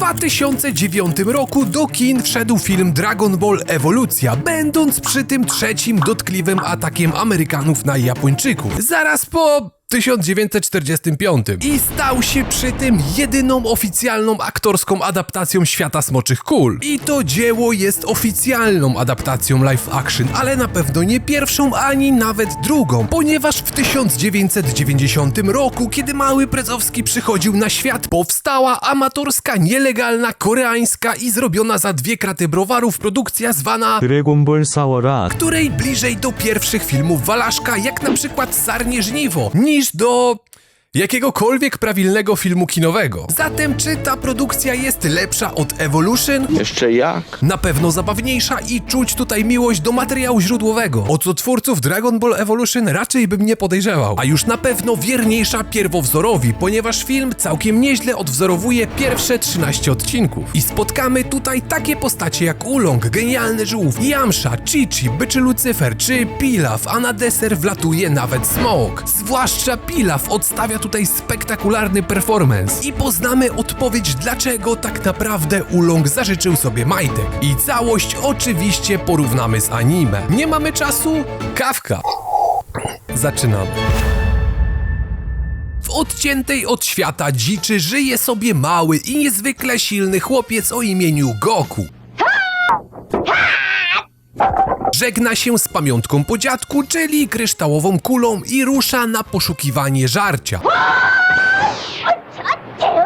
2009 roku do kin wszedł film Dragon Ball Ewolucja, będąc przy tym trzecim dotkliwym atakiem Amerykanów na Japończyków. Zaraz po 1945 i stał się przy tym jedyną oficjalną aktorską adaptacją Świata Smoczych Kul. I to dzieło jest oficjalną adaptacją live action, ale na pewno nie pierwszą ani nawet drugą, ponieważ w 1990 roku, kiedy Mały Prezowski przychodził na świat, powstała amatorska, nielegalna, koreańska i zrobiona za dwie kraty browarów produkcja zwana Dragon Ball Sawara, której bliżej do pierwszych filmów Walaszka, jak na przykład Sarnie Żniwo, niż do jakiegokolwiek prawilnego filmu kinowego. Zatem czy ta produkcja jest lepsza od Evolution? Jeszcze jak? Na pewno zabawniejsza i czuć tutaj miłość do materiału źródłowego. O co twórców Dragon Ball Evolution raczej bym nie podejrzewał. A już na pewno wierniejsza pierwowzorowi, ponieważ film całkiem nieźle odwzorowuje pierwsze 13 odcinków. I spotkamy tutaj takie postacie jak Ulong, Genialny Żółw, Yamsha, Chichi, Byczy Lucyfer czy Pilaf, a na deser wlatuje nawet Smoke. Zwłaszcza Pilaf odstawia tutaj spektakularny performance i poznamy odpowiedź dlaczego tak naprawdę Ulong zażyczył sobie majtek. I całość oczywiście porównamy z anime. Nie mamy czasu? Kawka. Zaczynamy. W odciętej od świata dziczy żyje sobie mały i niezwykle silny chłopiec o imieniu Goku. Żegna się z pamiątką po dziadku, czyli kryształową kulą i rusza na poszukiwanie żarcia.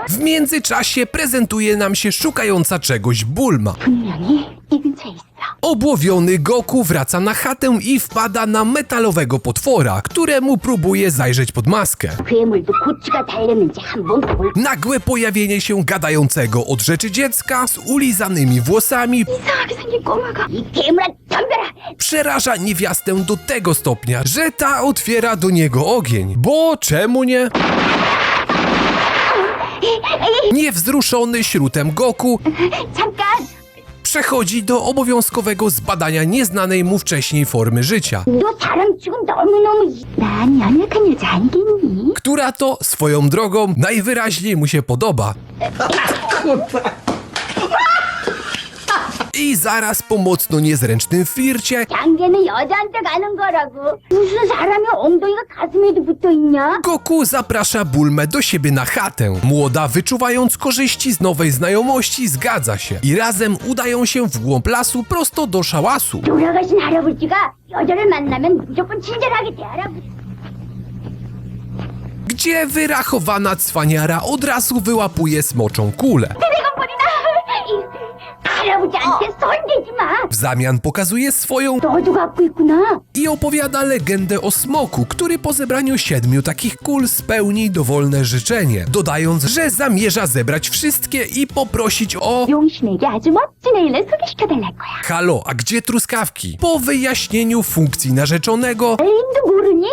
W międzyczasie prezentuje nam się szukająca czegoś Bulma. Obłowiony Goku wraca na chatę i wpada na metalowego potwora, któremu próbuje zajrzeć pod maskę. Nagłe pojawienie się gadającego od rzeczy dziecka z ulizanymi włosami przeraża niewiastę do tego stopnia, że ta otwiera do niego ogień. Bo czemu nie? Niewzruszony śrutem Goku. przechodzi do obowiązkowego zbadania nieznanej mu wcześniej formy życia. Która to swoją drogą najwyraźniej mu się podoba. I zaraz po mocno niezręcznym flircie 양계는 여자한테 가는 거라고. 무슨 사람이 엉덩이가 가슴에도 붙어 있냐? Goku zaprasza Bulmę do siebie na chatę. Młoda, wyczuwając korzyści z nowej znajomości, zgadza się i razem udają się w głąb lasu prosto do szałasu. 돌아가신 할아버지가 여자를 만나면 무조건 친절하게 대하라고. Gdzie wyrachowana cwaniara od razu wyłapuje smoczą kulę. 드래곤볼이다. 이 할아버지한테 손대지 마. W zamian pokazuje swoją 너도 갖고 있구나. i opowiada legendę o smoku, który po zebraniu siedmiu takich kul spełni dowolne życzenie, dodając, że zamierza zebrać wszystkie i poprosić o... 용신에게 아주 멋진 애인을 소개시켜달랄 거야. Halo, a gdzie truskawki? Po wyjaśnieniu funkcji narzeczonego, 애인도 모르니?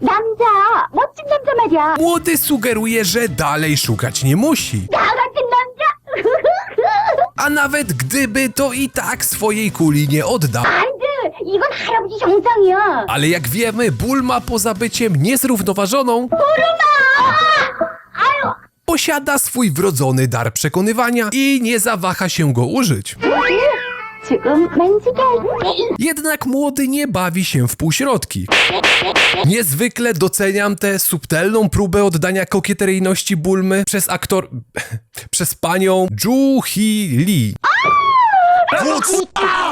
남자, 멋진 남자 말이야. młody sugeruje, że dalej szukać nie musi. 나 같은 남자. A nawet gdyby, to i tak swojej kuli nie odda. 안 돼. 이건 할아버지 정상이야. Ale jak wiemy, Bulma poza byciem niezrównoważoną 아유. posiada swój wrodzony dar przekonywania i nie zawaha się go użyć. Będzie. Jednak młody nie bawi się w półśrodki. Niezwykle doceniam tę subtelną próbę oddania kokieteryjności Bulmy przez aktor... przez panią Joo Hee Lee.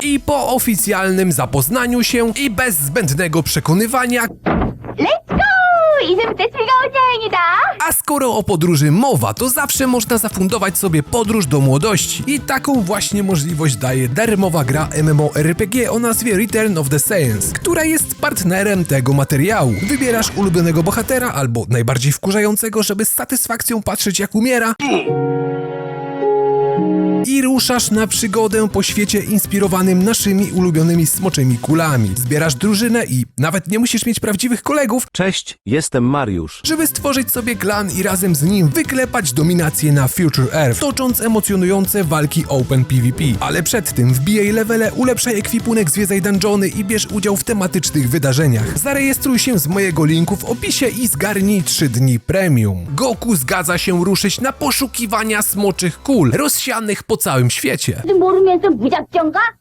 I po oficjalnym zapoznaniu się i bez zbędnego przekonywania... Let's go! 이제부터 즐거운 여행이다. a skoro o podróży mowa, to zawsze można zafundować sobie podróż do młodości. I taką właśnie możliwość daje darmowa gra MMORPG o nazwie Return of the Saiyans, która jest partnerem tego materiału. Wybierasz ulubionego bohatera albo najbardziej wkurzającego, żeby z satysfakcją patrzeć jak umiera. i ruszasz na przygodę po świecie inspirowanym naszymi ulubionymi smoczymi kulami. Zbierasz drużynę i nawet nie musisz mieć prawdziwych kolegów, Cześć, jestem Mariusz. żeby stworzyć sobie klan i razem z nim wyklepać dominację na Future Earth, tocząc emocjonujące walki Open PvP. Ale przed tym wbijaj levele, ulepszaj ekwipunek, zwiedzaj dungeony i bierz udział w tematycznych wydarzeniach. Zarejestruj się z mojego linku w opisie i zgarnij 3 dni premium. Goku zgadza się ruszyć na poszukiwania smoczych kul, rozsianych po całym świecie?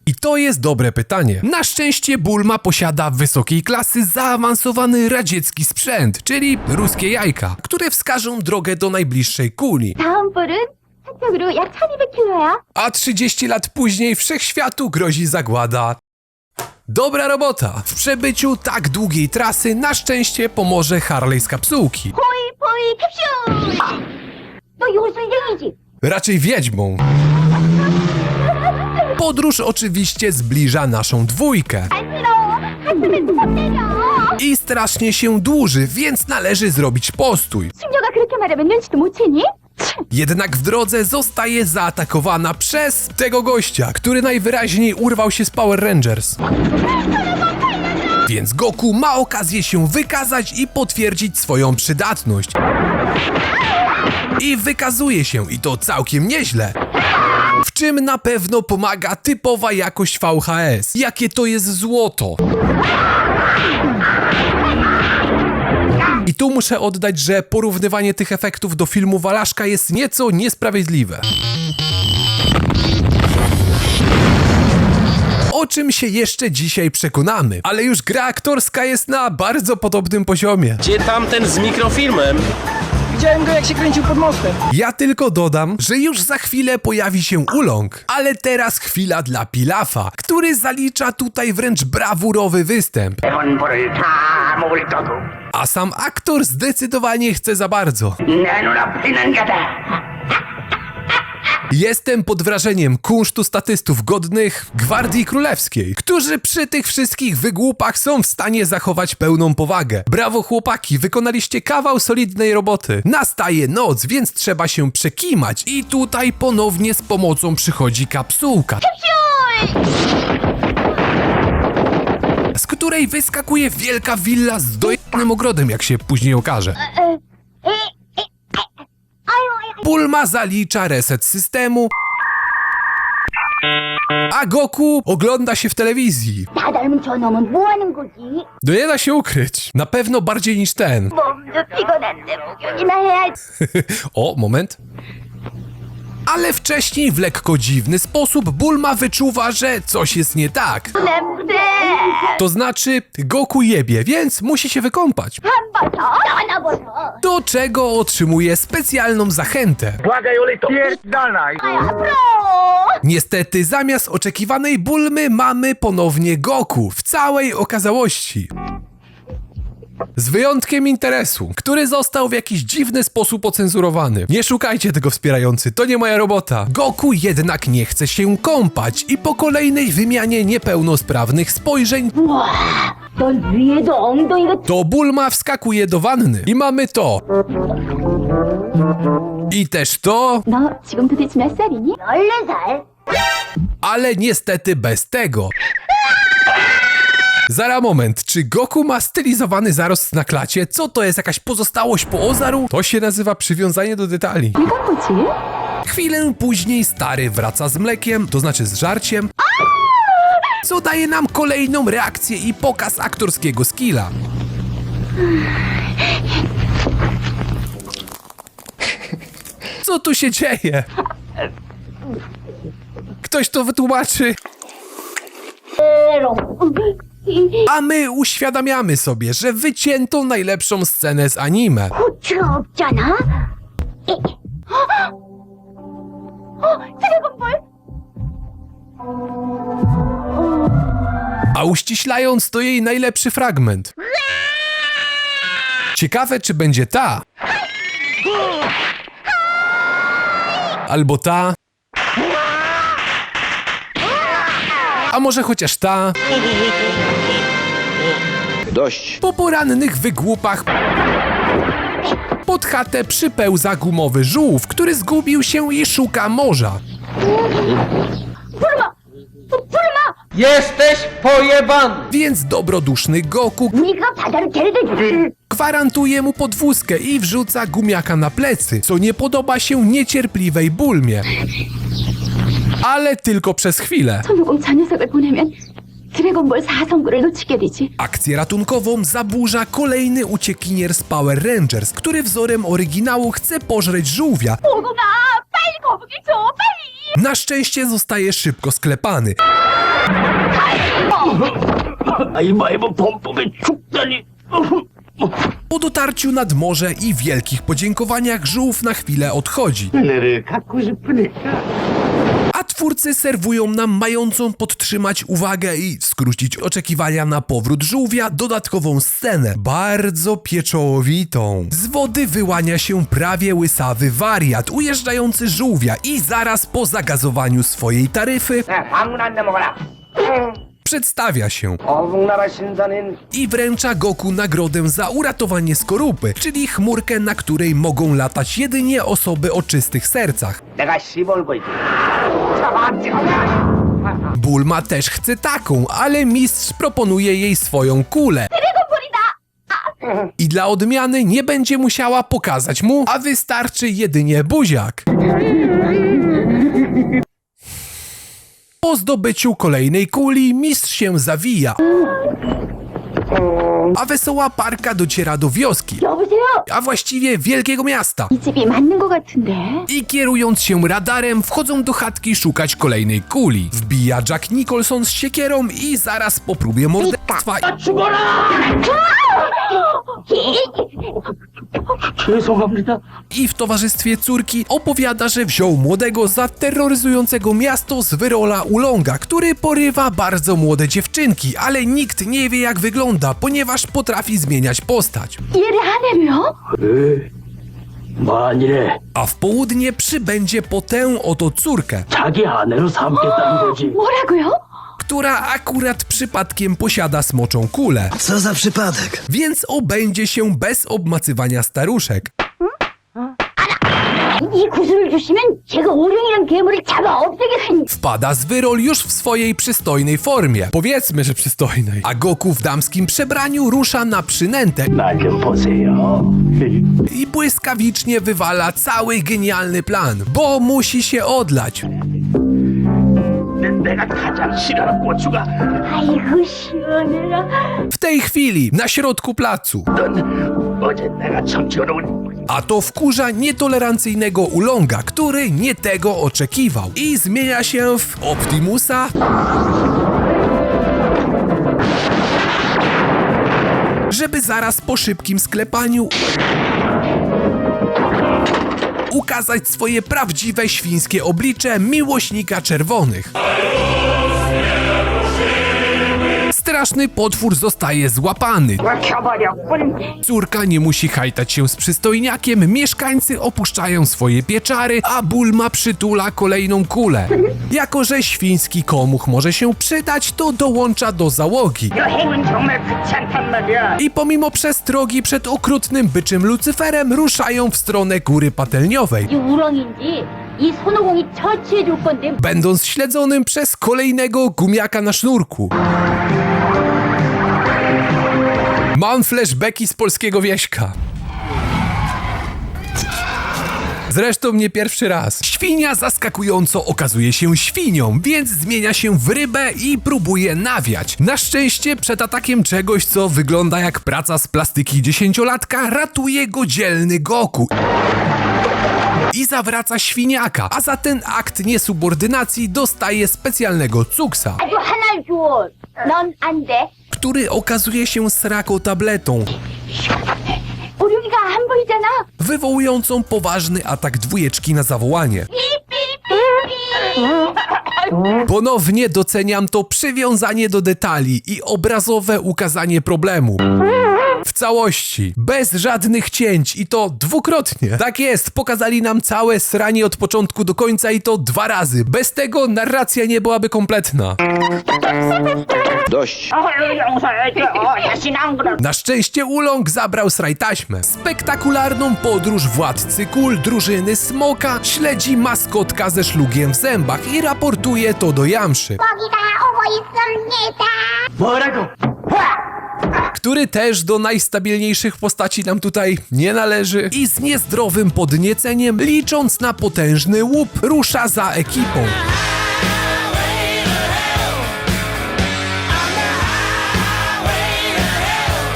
I to jest dobre pytanie. Na szczęście Bulma posiada wysokiej klasy zaawansowany radziecki sprzęt, czyli ruskie jajka, które wskażą drogę do najbliższej kuli. A 30 lat później wszechświatu grozi zagłada Dobra robota! W przebyciu tak długiej trasy na szczęście pomoże Harley z kapsułki. Hoi, poi, kapsiu! To już idzie, idzie. Raczej wiedźmą. Podróż oczywiście zbliża naszą dwójkę. I strasznie się dłuży, więc należy zrobić postój. Jednak w drodze zostaje zaatakowana przez tego gościa, który najwyraźniej urwał się z Power Rangers. Więc Goku ma okazję się wykazać i potwierdzić swoją przydatność. I wykazuje się, i to całkiem nieźle. W czym na pewno pomaga typowa jakość VHS. Jakie to jest złoto. I tu muszę oddać, że porównywanie tych efektów do filmu Walaszka jest nieco niesprawiedliwe. O czym się jeszcze dzisiaj przekonamy, ale już gra aktorska jest na bardzo podobnym poziomie. Gdzie tamten z mikrofilmem? Widziałem go, jak się kręcił pod mostem. Ja tylko dodam, że już za chwilę pojawi się uląg, ale teraz chwila dla Pilafa, który zalicza tutaj wręcz brawurowy występ. A sam aktor zdecydowanie chce za bardzo. Jestem pod wrażeniem kunsztu statystów godnych Gwardii Królewskiej, którzy przy tych wszystkich wygłupach są w stanie zachować pełną powagę. Brawo chłopaki, wykonaliście kawał solidnej roboty. Nastaje noc, więc trzeba się przekimać i tutaj ponownie z pomocą przychodzi kapsułka. Z której wyskakuje wielka willa z dojechanym ogrodem, jak się później okaże. I Bulma zalicza reset systemu, a Goku ogląda się w telewizji. 나 닮은 저놈은 뭐 하는 거지? No nie da się ukryć. Na pewno bardziej niż ten. 몸도 피곤한데 목욕이나 해야지. O, moment. Ale wcześniej w lekko dziwny sposób Bulma wyczuwa, że coś jest nie tak. To znaczy, Goku jebie, więc musi się wykąpać. Do czego otrzymuje specjalną zachętę. Błagaj, Niestety, zamiast oczekiwanej Bulmy mamy ponownie Goku w całej okazałości. Z wyjątkiem interesu, który został w jakiś dziwny sposób ocenzurowany. Nie szukajcie tego wspierający, to nie moja robota. Goku jednak nie chce się kąpać i po kolejnej wymianie niepełnosprawnych spojrzeń 넌 위에도 엉덩이가 to Bulma wskakuje do wanny. I mamy to. I też to, 너 지금 도대체 몇 살이니? 14살. ale niestety bez tego. Zara moment, czy Goku ma stylizowany zarost na klacie? Co to jest, jakaś pozostałość po Ozaru? To się nazywa przywiązanie do detali. Chwilę później stary wraca z mlekiem, to znaczy z żarciem co daje nam kolejną reakcję i pokaz aktorskiego skilla. Co tu się dzieje? Ktoś to wytłumaczy? a my uświadamiamy sobie, że wycięto najlepszą scenę z anime. 고추가 없잖아? 에. 어? 어? 드래곤볼? a uściślając to jej najlepszy fragment. Ciekawe, czy będzie ta. Albo ta. A może chociaż ta? Dość. Po porannych wygłupach pod chatę przypełza gumowy żółw, który zgubił się i szuka morza. Kurwa! Kurwa! Jesteś pojebany! Więc dobroduszny Goku gwarantuje mu podwózkę i wrzuca gumiaka na plecy, co nie podoba się niecierpliwej Bulmie. Ale tylko przez chwilę. 손오공 저 녀석을 보내면 드래곤볼 4성구를 놓치게 되지. Akcję ratunkową zaburza kolejny uciekinier z Power Rangers, który wzorem oryginału chce pożreć żółwia. 오공아! 빨리 거북이 줘! 빨리! Na szczęście zostaje szybko sklepany. 아이마이버 범법에 죽다니. Po dotarciu nad morze i wielkich podziękowaniach żółw na chwilę odchodzi. 너를 갖고 싶으니까. a twórcy serwują nam mającą podtrzymać uwagę i skrócić oczekiwania na powrót żółwia dodatkową scenę, bardzo pieczołowitą. Z wody wyłania się prawie łysawy wariat, ujeżdżający żółwia i zaraz po zagazowaniu swojej taryfy przedstawia się i wręcza Goku nagrodę za uratowanie skorupy, czyli chmurkę, na której mogą latać jedynie osoby o czystych sercach. Bulma też chce taką, ale mistrz proponuje jej swoją kulę. I dla odmiany nie będzie musiała pokazać mu, a wystarczy jedynie buziak. Po zdobyciu kolejnej kuli mistrz się zawija. A wesoła parka dociera do wioski, 여보세요? a właściwie wielkiego miasta. 이 집이 맞는 것 같은데? I kierując się radarem, wchodzą do chatki szukać kolejnej kuli. Wbija Jack Nicholson z siekierą i zaraz po próbie morderstwa 죄송합니다. i w towarzystwie córki opowiada, że wziął młodego za terroryzującego miasto z wyrola Ulonga, który porywa bardzo młode dziewczynki, ale nikt nie wie jak wygląda, ponieważ potrafi zmieniać postać. 이해를 하네요? 만일에 A w południe przybędzie po tę oto córkę, 자기 아내로 삼겠다는 거지. 뭐라고요? która akurat przypadkiem posiada smoczą kulę. Co za przypadek? Więc obędzie się bez obmacywania staruszek. Wpada z wyrol już w swojej przystojnej formie. Powiedzmy, że przystojnej. A Goku w damskim przebraniu rusza na przynętę. I błyskawicznie wywala cały genialny plan, bo musi się odlać. 내가 가장 싫어하는 고추가 아이고 시원해라. W tej chwili, na środku placu. 넌 어제 내가 점쳐놓은 A to wkurza nietolerancyjnego Ulonga, który nie tego oczekiwał i zmienia się w Optimusa, żeby zaraz po szybkim sklepaniu ukazać swoje prawdziwe świńskie oblicze miłośnika czerwonych. straszny potwór zostaje złapany. Córka nie musi hajtać się z przystojniakiem, mieszkańcy opuszczają swoje pieczary, a Bulma przytula kolejną kulę. Jako, że świński komuch może się przydać, to dołącza do załogi. I pomimo przestrogi przed okrutnym byczym Lucyferem ruszają w stronę góry patelniowej. Będąc śledzonym przez kolejnego gumiaka na sznurku. Mam flashbacki z polskiego wieśka. Zresztą nie pierwszy raz. Świnia zaskakująco okazuje się świnią, więc zmienia się w rybę i próbuje nawiać. Na szczęście przed atakiem czegoś, co wygląda jak praca z plastyki dziesięciolatka, ratuje go dzielny Goku i zawraca świniaka, a za ten akt niesubordynacji dostaje specjalnego cuksa, 아주 하나를 줘. 넌 안 돼. który okazuje się srako tabletą, 오룡이가 안 보이잖아. wywołującą poważny atak dwójeczki na zawołanie. Ponownie doceniam to przywiązanie do detali i obrazowe ukazanie problemu. W całości, bez żadnych cięć i to dwukrotnie. Tak jest, pokazali nam całe sranie od początku do końca i to dwa razy. Bez tego narracja nie byłaby kompletna. Dość. Na szczęście Ulong zabrał sraj taśmę. Spektakularną podróż władcy kul drużyny Smoka śledzi maskotka ze szlugiem w zębach i raportuje to do Jamszy, 거기 który też do najstabilniejszych postaci nam tutaj nie należy i z niezdrowym podnieceniem, licząc na potężny łup, rusza za ekipą.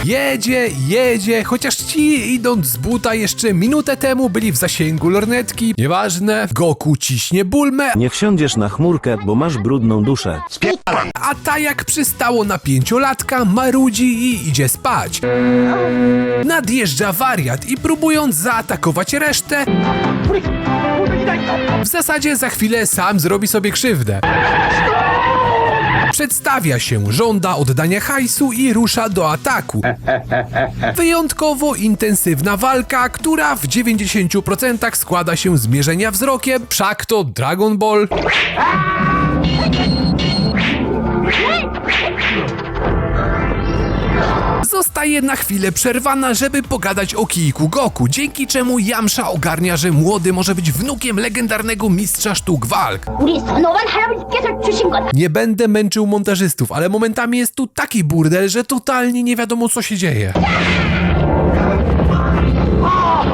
Jedzie, jedzie, chociaż ci idąc z buta jeszcze minutę temu byli w zasięgu lornetki. Nieważne, Goku ciśnie Bulmę, Nie wsiądziesz na chmurkę, bo masz brudną duszę. a ta jak przystało na pięciolatka marudzi i idzie spać. Nadjeżdża wariat i próbując zaatakować resztę, w zasadzie za chwilę sam zrobi sobie krzywdę. Przedstawia się, żąda oddania hajsu i rusza do ataku. Wyjątkowo intensywna walka, która w 90% składa się z mierzenia wzrokiem, wszak to Dragon Ball. zostaje na chwilę przerwana, żeby pogadać o kijku Goku, dzięki czemu Jamsza ogarnia, że młody może być wnukiem legendarnego mistrza sztuk walk. Nie będę męczył montażystów, ale momentami jest tu taki burdel, że totalnie nie wiadomo co się dzieje.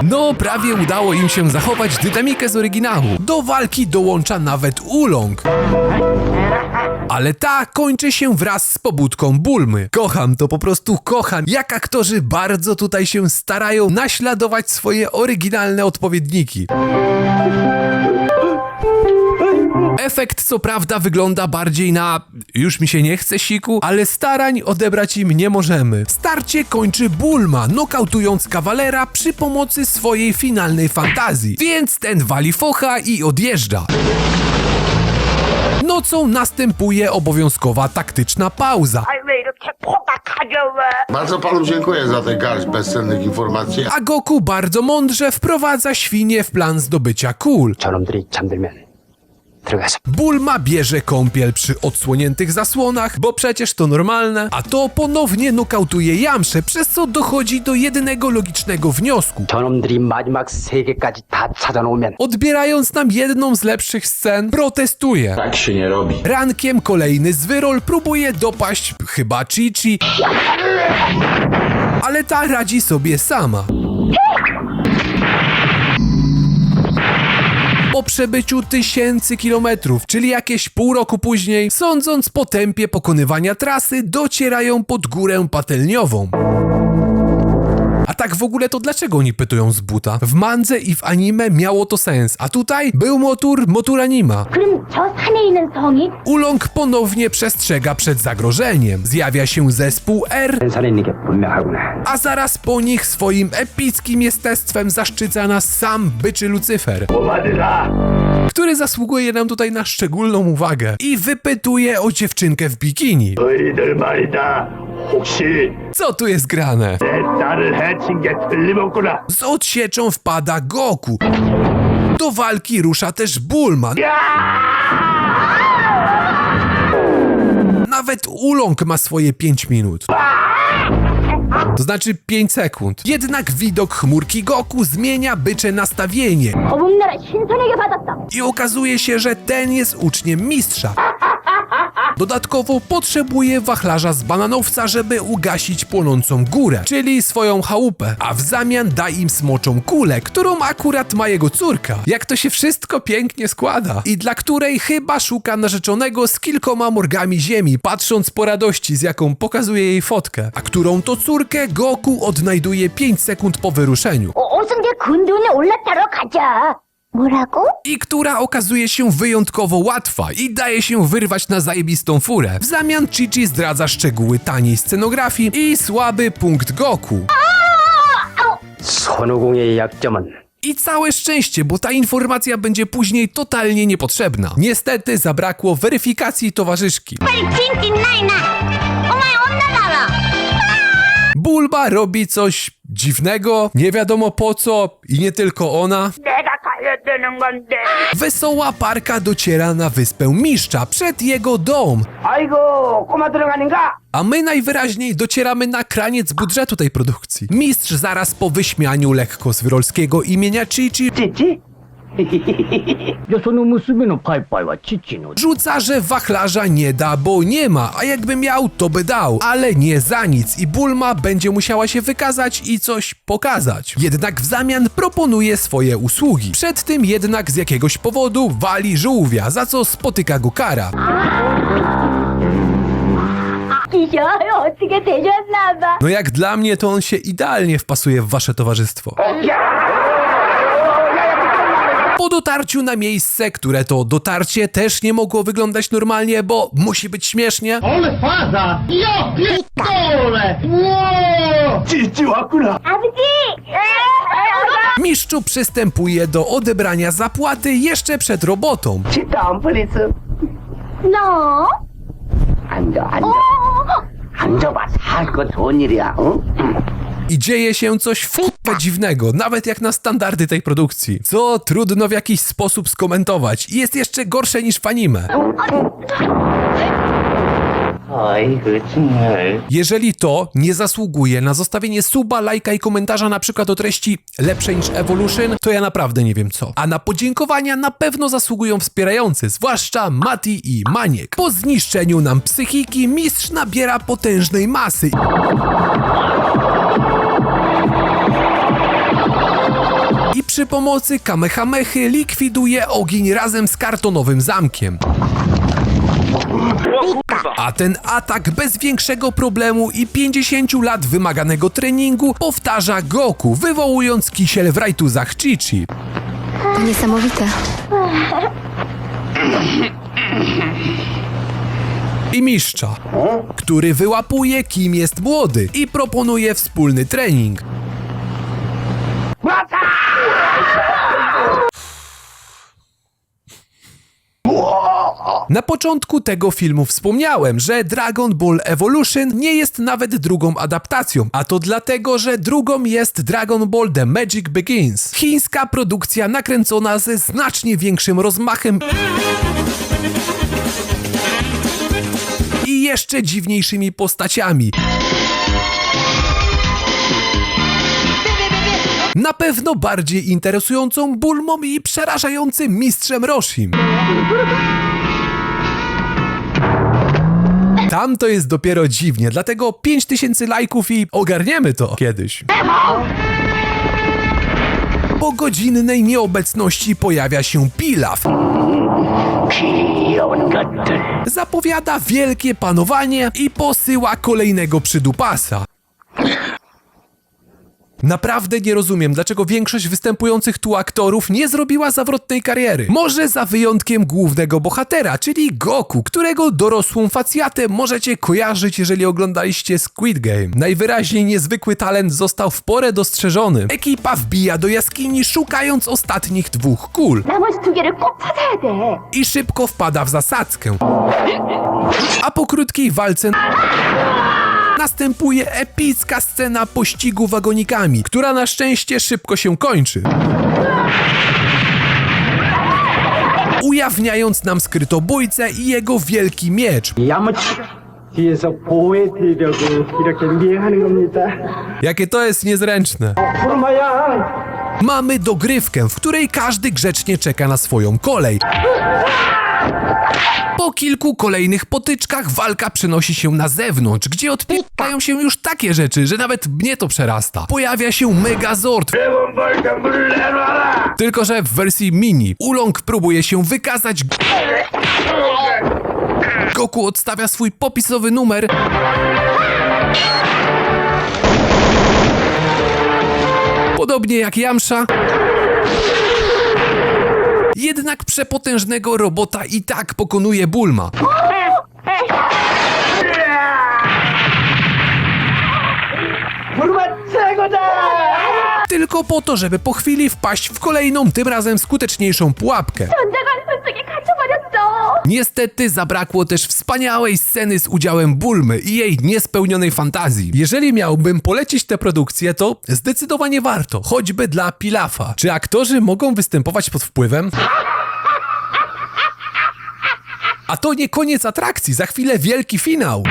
No, prawie udało im się zachować dynamikę z oryginału. Do walki dołącza nawet ulong. Ale ta kończy się wraz z pobudką Bulmy. Kocham to, po prostu kocham, jak aktorzy bardzo tutaj się starają naśladować swoje oryginalne odpowiedniki. Efekt co prawda wygląda bardziej na już mi się nie chce siku, ale starań odebrać im nie możemy. Starcie kończy Bulma, nokautując kawalera przy pomocy swojej finalnej fantazji, więc ten wali focha i odjeżdża. Nocą następuje obowiązkowa taktyczna pauza, Bardzo panu dziękuję za tę garść bezcennych informacji. a Goku bardzo mądrze wprowadza świnie w plan zdobycia kul. 저놈들이 잠들면 들어가서 Bulma bierze kąpiel przy odsłoniętych zasłonach, bo przecież to normalne, a to ponownie nokautuje Jamszę, przez co dochodzi do jednego logicznego wniosku. 저놈들이 마지막 세 개까지 다 찾아놓으면 Odbierając nam jedną z lepszych scen, protestuje. Tak się nie robi. Rankiem kolejny zwyrol próbuje dopaść chyba Chichi, ale ta radzi sobie sama. Po przebyciu tysięcy kilometrów, czyli jakieś pół roku później, sądząc po tempie pokonywania trasy, docierają pod górę patelniową tak w ogóle to dlaczego oni pytują z buta? W mandze i w anime miało to sens, a tutaj był motur, motura anima. Ulong ponownie przestrzega przed zagrożeniem. Zjawia się zespół R, a zaraz po nich swoim epickim jestestwem zaszczyca nas sam byczy Lucyfer który zasługuje nam tutaj na szczególną uwagę i wypytuje o dziewczynkę w bikini. Co tu jest grane? Z odsieczą wpada Goku. Do walki rusza też Bulma. Nawet Ulong ma swoje 5 minut. To znaczy 5 sekund. Jednak widok chmurki Goku zmienia bycze nastawienie. I okazuje się, że ten jest uczniem mistrza. Dodatkowo potrzebuje wachlarza z bananowca, żeby ugasić płonącą górę, czyli swoją chałupę, a w zamian da im smoczą kulę, którą akurat ma jego córka. Jak to się wszystko pięknie składa i dla której chyba szuka narzeczonego z kilkoma morgami ziemi, patrząc po radości, z jaką pokazuje jej fotkę, a którą to córkę Goku odnajduje 5 sekund po wyruszeniu. 어, 어승계 근두운에 올라타러 가자. 뭐라고? i która okazuje się wyjątkowo łatwa i daje się wyrwać na zajebistą furę. W zamian Chichi zdradza szczegóły taniej scenografii i słaby punkt Goku. 손오공의 약점은 I całe szczęście, bo ta informacja będzie później totalnie niepotrzebna. Niestety zabrakło weryfikacji towarzyszki. 빨리 찡찡 나이나. 어마이 온나가라. Bulma robi coś dziwnego, nie wiadomo po co i nie tylko ona. jedynym gondem. Wesoła parka dociera na wyspę Miszcza przed jego dom. Ajgo, koma. A my najwyraźniej docieramy na kraniec budżetu tej produkcji. Mistrz zaraz po wyśmianiu lekko z wyrolskiego imienia Chichi Cici? Rzuca, że wachlarza nie da, bo nie ma, a jakby miał, to by dał, ale nie za nic i Bulma będzie musiała się wykazać i coś pokazać. Jednak w zamian proponuje swoje usługi. Przed tym jednak z jakiegoś powodu wali żółwia, za co spotyka go kara. 기절 어떻게 되셨나봐. No jak dla mnie, to on się idealnie wpasuje w wasze towarzystwo. Po dotarciu na miejsce, które to dotarcie też nie mogło wyglądać normalnie, bo musi być śmiesznie. Ale faza! Ja pierdolę! Wow! Miszczu przystępuje do odebrania zapłaty jeszcze przed robotą. Czytam, policjant. No? Ando, ando. 너? 앉아 앉아 어? 앉아봐 살거 좋은 일이야 응? I dzieje się coś w k***a dziwnego, nawet jak na standardy tej produkcji. Co trudno w jakiś sposób skomentować. I jest jeszcze gorsze niż w anime. Jeżeli to nie zasługuje na zostawienie suba, lajka i komentarza na przykład o treści lepszej niż Evolution, to ja naprawdę nie wiem co. A na podziękowania na pewno zasługują wspierający, zwłaszcza Mati i Maniek. Po zniszczeniu nam psychiki mistrz nabiera potężnej masy. I przy pomocy kamehamechy likwiduje ogień razem z kartonowym zamkiem. A ten atak bez większego problemu i 50 lat wymaganego treningu powtarza Goku, wywołując kisiel w rajtuzach Chichi. To niesamowite. I mistrza, który wyłapuje kim jest młody i proponuje wspólny trening. Na początku tego filmu wspomniałem, że Dragon Ball Evolution nie jest nawet drugą adaptacją, a to dlatego, że drugą jest Dragon Ball The Magic Begins. Chińska produkcja nakręcona ze znacznie większym rozmachem i jeszcze dziwniejszymi postaciami. Na pewno bardziej interesującą Bulmą i przerażającym mistrzem Roshim. Tam to jest dopiero dziwnie, dlatego 5000 lajków i ogarniemy to kiedyś. Po godzinnej nieobecności pojawia się Pilaf. Zapowiada wielkie panowanie i posyła kolejnego przydupasa. Naprawdę nie rozumiem, dlaczego większość występujących tu aktorów nie zrobiła zawrotnej kariery. Może za wyjątkiem głównego bohatera, czyli Goku, którego dorosłą facjatę możecie kojarzyć, jeżeli oglądaliście Squid Game. Najwyraźniej niezwykły talent został w porę dostrzeżony. Ekipa wbija do jaskini, szukając ostatnich dwóch kul. I szybko wpada w zasadzkę. A po krótkiej walce następuje epicka scena pościgu wagonikami, która na szczęście szybko się kończy ujawniając nam skrytobójcę i jego wielki miecz. Jakie to jest niezręczne. Mamy dogrywkę, w której każdy grzecznie czeka na swoją kolej. Po kilku kolejnych potyczkach walka przenosi się na zewnątrz, gdzie odpikają się już takie rzeczy, że nawet mnie to przerasta. Pojawia się Megazord. Tylko, że w wersji mini. Ulong próbuje się wykazać. Goku odstawia swój popisowy numer. Podobnie jak Jamsza. Jednak przepotężnego robota i tak pokonuje Bulma. Tylko po to, żeby po chwili wpaść w kolejną, tym razem skuteczniejszą pułapkę to! Niestety zabrakło też wspaniałej sceny z udziałem Bulmy i jej niespełnionej fantazji. Jeżeli miałbym polecić tę produkcję, to zdecydowanie warto, choćby dla Pilafa. Czy aktorzy mogą występować pod wpływem? A to nie koniec atrakcji, za chwilę wielki finał.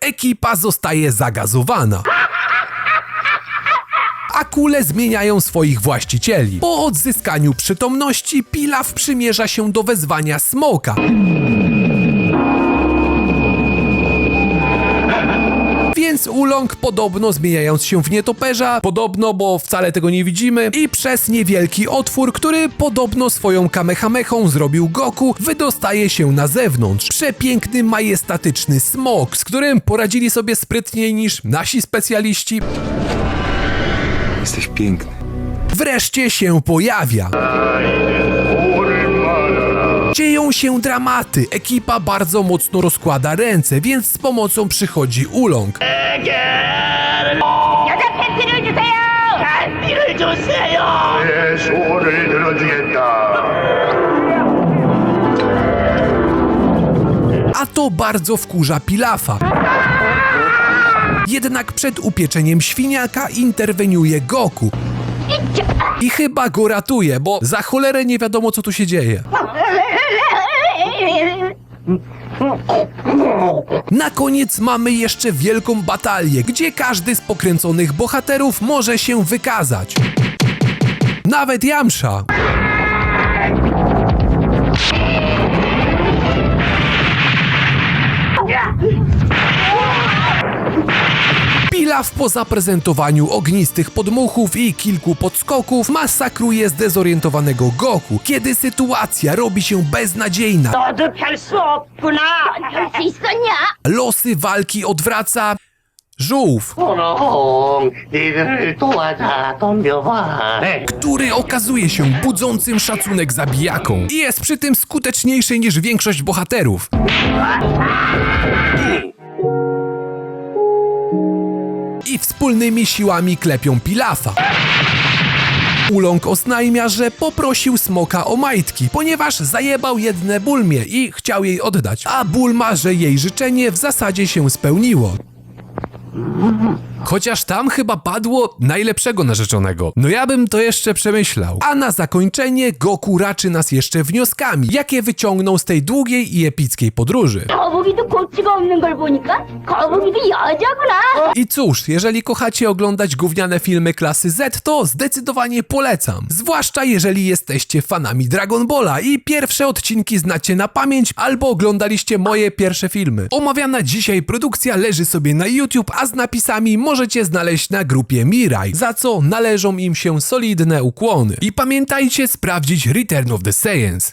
Ekipa zostaje zagazowana. A kule zmieniają swoich właścicieli. Po odzyskaniu przytomności Pilaf przymierza się do wezwania smoka. Więc Ulong podobno zmieniając się w nietoperza, podobno, bo wcale tego nie widzimy, i przez niewielki otwór, który podobno swoją kamehamechą zrobił Goku, wydostaje się na zewnątrz. Przepiękny, majestatyczny smok, z którym poradzili sobie sprytniej niż nasi specjaliści. Jesteś piękny. Wreszcie się pojawia. Dzieją się dramaty, ekipa bardzo mocno rozkłada ręce, więc z pomocą przychodzi ulong. A to bardzo wkurza Pilafa. Jednak przed upieczeniem świniaka interweniuje Goku. I chyba go ratuje, bo za cholerę nie wiadomo co tu się dzieje. Na koniec mamy jeszcze wielką batalię, gdzie każdy z pokręconych bohaterów może się wykazać. Nawet Jamsza. Olaf po zaprezentowaniu ognistych podmuchów i kilku podskoków masakruje zdezorientowanego Goku, kiedy sytuacja robi się beznadziejna. Losy walki odwraca żółw, który okazuje się budzącym szacunek zabijaką i jest przy tym skuteczniejszy niż większość bohaterów. I wspólnymi siłami klepią Pilafa. Ulong oznajmia, że poprosił smoka o majtki, ponieważ zajebał jedne Bulmie i chciał jej oddać, a Bulma, że jej życzenie w zasadzie się spełniło. Chociaż tam chyba padło najlepszego narzeczonego. No ja bym to jeszcze przemyślał. A na zakończenie Goku raczy nas jeszcze wnioskami, jakie wyciągnął z tej długiej i epickiej podróży. 거북이도 고치가 없는 걸 보니까 거북이도 여자구나. I cóż, jeżeli kochacie oglądać gówniane filmy klasy Z, to zdecydowanie polecam. Zwłaszcza jeżeli jesteście fanami Dragon Balla i pierwsze odcinki znacie na pamięć albo oglądaliście moje pierwsze filmy. Omawiana dzisiaj produkcja leży sobie na YouTube, a z napisami możecie znaleźć na grupie Mirai, za co należą im się solidne ukłony. I pamiętajcie sprawdzić Return of the Saiyans.